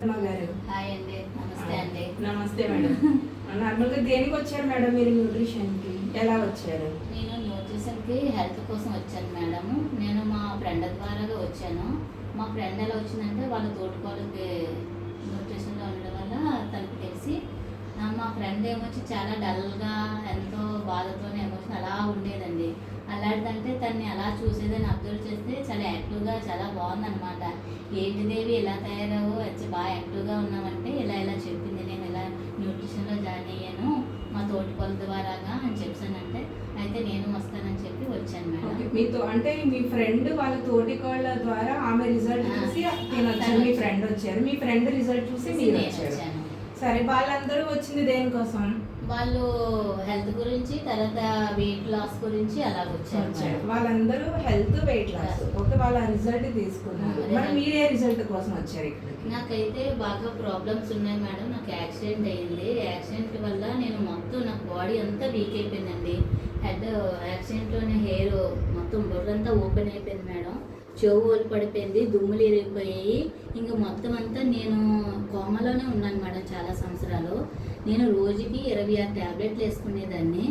Hi అండి నమస్తే అండి. నమస్తే మేడం. నార్మల్గా దేనికి వచ్చారు మేడం మీరు న్యూట్రిషన్కి ఎలా వచ్చారు? నేను న్యూట్రిషన్కి హెల్త్ కోసం వచ్చాను మేడం. నేను మా ఫ్రెండ్ ద్వారాగా వచ్చాను. మా ఫ్రెండ్ ఎలా వచ్చిందంటే వాళ్ళ తోటికోళ్ళకి న్యూట్రిషన్లో ఉండడం వల్ల తనకు తెలిసి మా ఫ్రెండ్ ఏమొచ్చి చాలా డల్గా ఎంతో బాధతోనే ఉండేదండి. అలాంటిదంటే తన్ని అలా చూసేదని అబ్జర్వ్ చేస్తే చాలా యాక్టివ్గా చాలా బాగుందన్నమాట. ఏంటి దేవి ఇలా తయారావు? వచ్చి బాగా యాక్టివ్గా ఉన్నామంటే ఇలా ఇలా చెప్పింది. నేను ఇలా న్యూట్రిషన్లో జాయిన్ అయ్యాను మా తోటికోళ్ళ ద్వారాగా అని చెప్పానంటే అయితే నేను వస్తానని చెప్పి వచ్చాను మేడం. మీతో అంటే మీ ఫ్రెండ్ వాళ్ళ తోటి కోళ్ళ ద్వారా ఆమె రిజల్ట్ చూసి మీ ఫ్రెండ్ వచ్చారు. మీ ఫ్రెండ్ రిజల్ట్ చూసి మీరు నేను వచ్చారు. వచ్చాను. సరే వాళ్ళందరూ వచ్చింది దేనికోసం? వాళ్ళు హెల్త్ గురించి తర్వాత వెయిట్ లాస్ గురించి అలా వచ్చారు. వాళ్ళందరూ హెల్త్ వెయిట్ లాస్. ఓకే వాళ్ళ రిజల్ట్ తీసుకున్నారు. మరి. మీరే రిజల్ట్ కోసం వచ్చారు ఇక్కడికి? నాకైతే బాగా ప్రాబ్లమ్స్ ఉన్నాయి మేడం. నాకు యాక్సిడెంట్ అయింది. యాక్సిడెంట్ వల్ల నేను మొత్తం నాకు బాడీ అంతా వీక్ అయిపోయిందండి. హెడ్ యాక్సిడెంట్లోనే హెయిర్ మొత్తం బుర్రంతా ఓపెన్ అయిపోయింది మేడం. చెవు ఓలి పడిపోయింది దుమ్ములు ఇరిగిపోయాయి. ఇంకా మొత్తం అంతా నేను కోమలోనే ఉన్నాను మేడం చాలా సంవత్సరాలు. నేను రోజుకి ఇరవై ఆరు ట్యాబ్లెట్లు వేసుకునేదాన్ని.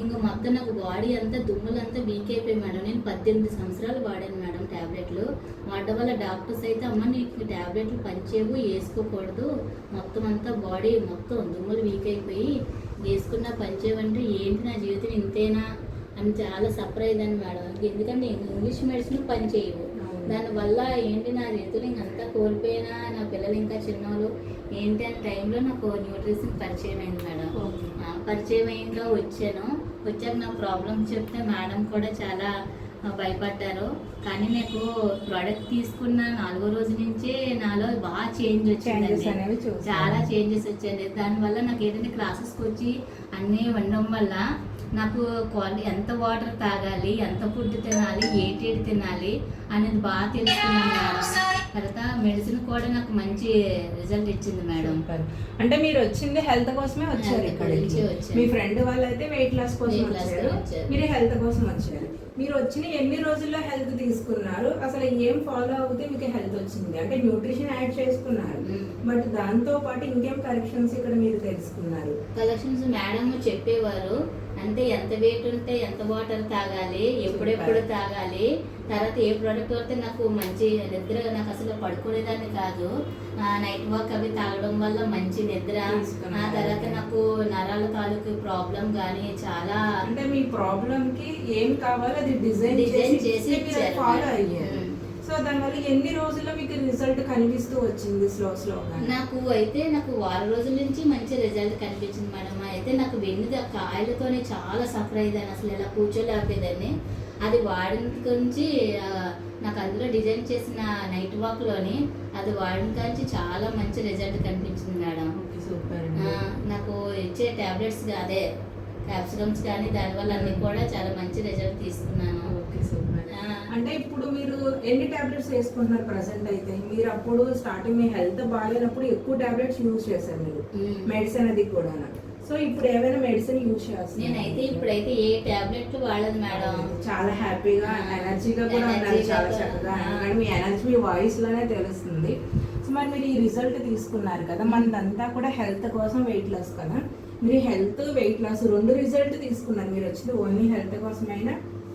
ఇంకా మొత్తం నాకు బాడీ అంతా దుమ్ములంతా వీక్ అయిపోయి మేడం నేను పద్దెనిమిది సంవత్సరాలు వాడాను మేడం ట్యాబ్లెట్లు వాడడం వల్ల డాక్టర్స్ అయితే అమ్మ నీకు ట్యాబ్లెట్లు పనిచేయవు వేసుకోకూడదు. మొత్తం అంతా బాడీ మొత్తం దుమ్ములు వీక్ అయిపోయి వేసుకున్న పనిచేయవంటే ఏంటి నా జీవితం ఇంతేనా? అని చాలా సఫర్ అయ్యేదాన్ని మేడం. ఎందుకంటే ఇంగ్లీష్ మెడిసిన్ పనిచేయవు. దానివల్ల ఏంటి నా రీతులు ఇంకంతా కోల్పోయినా నా పిల్లలు ఇంకా చిన్నవాళ్ళు ఏంటి అనే టైంలో నాకు న్యూట్రిషన్ పరిచయం అయింది మేడం. పరిచయం అయ్యిందో వచ్చాను. వచ్చాక నా ప్రాబ్లమ్ చెప్తే మేడం కూడా చాలా భయపడ్డారు. కానీ నాకు ప్రోడక్ట్ తీసుకున్న నాలుగో రోజు నుంచే నాలో బాగా చేంజ్ వచ్చిందండి. చాలా చేంజెస్ వచ్చాయండి. దానివల్ల నాకు ఏంటంటే క్లాసెస్కి వచ్చి అన్నీ ఉండడం వల్ల నాకు క్వాలిటీ ఎంత వాటర్ తాగాలి ఎంత ఫుడ్ తినాలి ఏటేటి తినాలి అనేది బాగా తెలుసుకున్నాను మేడం. తర్వాత మెడిసిన్ కూడా నాకు మంచి రిజల్ట్ ఇచ్చింది మేడం. అంటే మీరు వచ్చింది హెల్త్ కోసమే వచ్చారు ఇక్కడికి. మీ ఫ్రెండ్ వాళ్ళైతే వెయిట్ లాస్ కోసం వచ్చారు. మీరు హెల్త్ కోసం వచ్చారు. మీరు వచ్చిన ఎన్ని రోజుల్లో హెల్త్ తీసుకున్నారు? అసలు ఏం ఫాలో అవుతే మీకు హెల్త్ వచ్చింది. అంటే న్యూట్రిషన్ యాడ్ చేసుకున్నారు. బట్ దాంతో పాటు ఇంకేం కరెక్షన్స్ ఇక్కడ మీరు తెలుసుకున్నారు? కలెక్షన్స్ మేడం చెప్పేవారు. అంటే ఎంత వెయిట్ ఉంటే ఎంత వాటర్ తాగాలి ఎప్పుడెప్పుడు తాగాలి తర్వాత ఏ ప్రోడక్ట్ వాడితే నాకు మంచి నిద్ర నాకు అసలు పడుకునేదాన్ని కాదు నైట్ వాక్ అవి తాగడం వల్ల మంచి నిద్ర. ఆ తర్వాత నాకు నరాల తాలూకు ప్రాబ్లం కానీ చాలా అంటే మీ ప్రాబ్లం కి ఏం కావాలో అది డిజైన్ Design చేసి ఫాలో. అయ్యారు. సో దానివల్ల ఎన్ని రోజుల్లో మీకు రిజల్ట్ కనిపిస్తూ వచ్చింది స్లో స్లోగా నాకు అయితే నాకు వారం రోజుల నుంచి మంచి రిజల్ట్ కనిపించింది మేడం. అయితే నాకు వెన్ను కాయలతోనే చాలా సఫర్ అయ్యేదాన్ని. అసలు ఇలా కూర్చోలేకపోయేదాన్ని. అది వాడిన గురించి ఆ, నాకు అందులో డిజైన్ చేసిన నైట్ వాక్లోని అది వాడిన గురించి చాలా మంచి రిజల్ట్ కనిపించింది మేడం. సూపర్ నాకు ఇచ్చే టాబ్లెట్స్ అదే క్యాప్సికమ్స్ కానీ దానివల్ల అన్ని కూడా చాలా మంచి రిజల్ట్ తీసుకున్నాను. Okay super. మీరు ఎన్ని టాబ్లెట్స్ వేసుకుంటున్నారు ప్రజెంట్ అయితే? మీరు అప్పుడు స్టార్టింగ్ మీ హెల్త్ బాగాలేనప్పుడు ఎక్కువ టాబ్లెట్స్ యూజ్ చేశారు మీరు. మెడిసిన్ అది కూడా సో ఇప్పుడు ఏమైనా మెడిసిన్ యూజ్ చేస్తున్నారు? నేనైతే ఇప్పుడైతే ఏ టాబ్లెట్లు వాడదు మేడం. చాలా హ్యాపీగా ఎనర్జీగా కూడా ఉన్నారు చాలా చక్కగా. మీ ఎనర్జీ మీ వాయిస్లోనే తెలుస్తుంది. సో మరి మీరు ఈ రిజల్ట్ తీసుకున్నారు కదా మనదంతా కూడా హెల్త్ కోసం వెయిట్ లాస్ కదా? మీరు హెల్త్ వెయిట్ లాస్ రెండు రిజల్ట్ తీసుకున్నారు. మీరు వచ్చింది ఓన్లీ హెల్త్ కోసమైనా?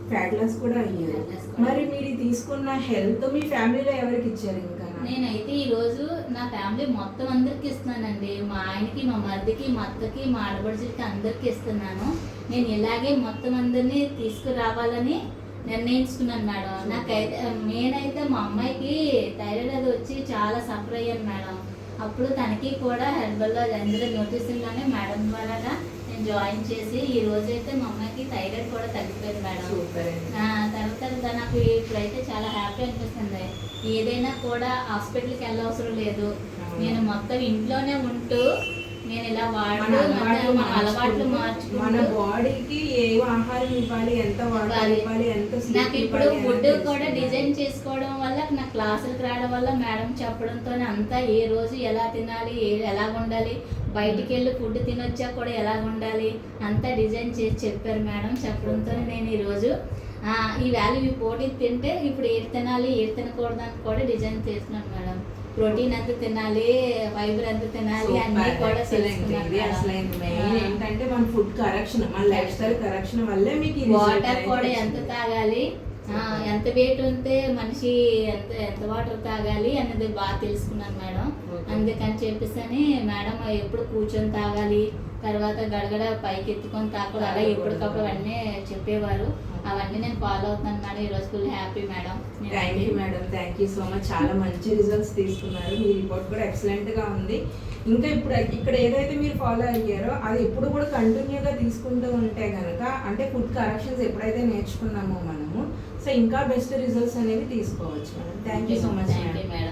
ఫ్యాట్ లాస్ కూడా అయ్యారు. మరి మీరు తీసుకున్న హెల్త్ మీ ఫ్యామిలీలో ఎవరికి ఇచ్చారు ఇంకా? నేనైతే ఈరోజు నా ఫ్యామిలీ మొత్తం అందరికి ఇస్తున్నానండి. మా ఆయనకి మా మరిదికి మా అత్తకి మా ఆడపడుచులకి అందరికి ఇస్తున్నాను. నేను ఇలాగే మొత్తం అందరినీ తీసుకురావాలని నిర్ణయించుకున్నాను మేడం. నాకైతే మెయిన్ అయితే మా అమ్మాయికి థైరాయిడ్ అది వచ్చి చాలా సఫర్ అయ్యాను మేడం. అప్పుడు తనకి కూడా హెర్బల్లో అందులో న్యూట్రిషన్లోనే మేడం ద్వారా నేను జాయిన్ చేసి ఈ రోజు అయితే మా అమ్మాయికి థైరాయిడ్ కూడా తగ్గిపోయింది మేడం. తర్వాత నాకు ఇప్పుడైతే చాలా హ్యాపీ అనిపిస్తుంది. ఏదైనా కూడా హాస్పిటల్కి వెళ్ళవసరం లేదు. నేను మొత్తం ఇంట్లోనే ఉంటూ నేను ఇలా మన అలవాట్లు మన బాడీకి ఏ ఆహారం ఇవ్వాలి ఎంత వాటర్ ఇవ్వాలి. ఎంత నాకు ఇప్పుడు ఫుడ్ కూడా. డిజైన్ చేసుకోవడం వల్ల నా క్లాసులకు రావడం వల్ల మేడం చెప్పడంతో అంతా ఏ రోజు ఎలా తినాలి ఏ- ఎలా ఉండాలి బయటికి వెళ్ళి ఫుడ్ తినొచ్చా కూడా ఎలా ఉండాలి అంతా డిజైన్ చేసి చెప్పారు మేడం చెప్పడంతో నేను ఈరోజు ఈ వాల్యూ ఈ పోటీ తింటే ఇప్పుడు ఏది తినాలి ఏది తినకూడదు అని కూడా డిజైన్ చేస్తున్నాను మేడం ప్రోటీన్ ఎంత తినాలి ఫైబర్ ఎంత తినాలి అన్ని కూడా తెలుసుకున్నాను ఇది అసలు మెయిన్ ఏంటంటే మన ఫుడ్ కరెక్షన్ మన లైఫ్ స్టైల్ కరెక్షన్ వల్లే మీకు వాటర్ కూడా ఎంత. తాగాలి? ఆ, ఎంత వెయిట్ ఉంటే మనిషి ఎంత ఎంత వాటర్ తాగాలి అన్నది బాగా తెలుసుకున్నాను మేడం. అందుకని చెప్పేసి మేడం ఎప్పుడు కూర్చొని తాగాలి తర్వాత గడగడ పైకి ఎత్తుకొని తాకూడదు అలా ఎప్పటికప్పుడు అవన్నీ చెప్పేవారు. అవన్నీ నేను ఫాలో అవుతాను మేడం. ఈరోజు full happy madam. Thank you madam. Thank you so much చాలా మంచి రిజల్ట్స్ తీసుకున్నారు. మీ రిపోర్ట్ కూడా ఎక్సలెంట్గా ఉంది. ఇంకా ఇప్పుడు ఇక్కడ ఏదైతే మీరు ఫాలో అయ్యారో అది ఎప్పుడు కూడా కంటిన్యూగా తీసుకుంటూ ఉంటే కనుక అంటే ఫుడ్ కరెక్షన్స్ ఎప్పుడైతే నేర్చుకున్నామో మనము సో ఇంకా బెస్ట్ రిజల్ట్స్ అనేవి తీసుకోవచ్చు madam. Thank you so much madam.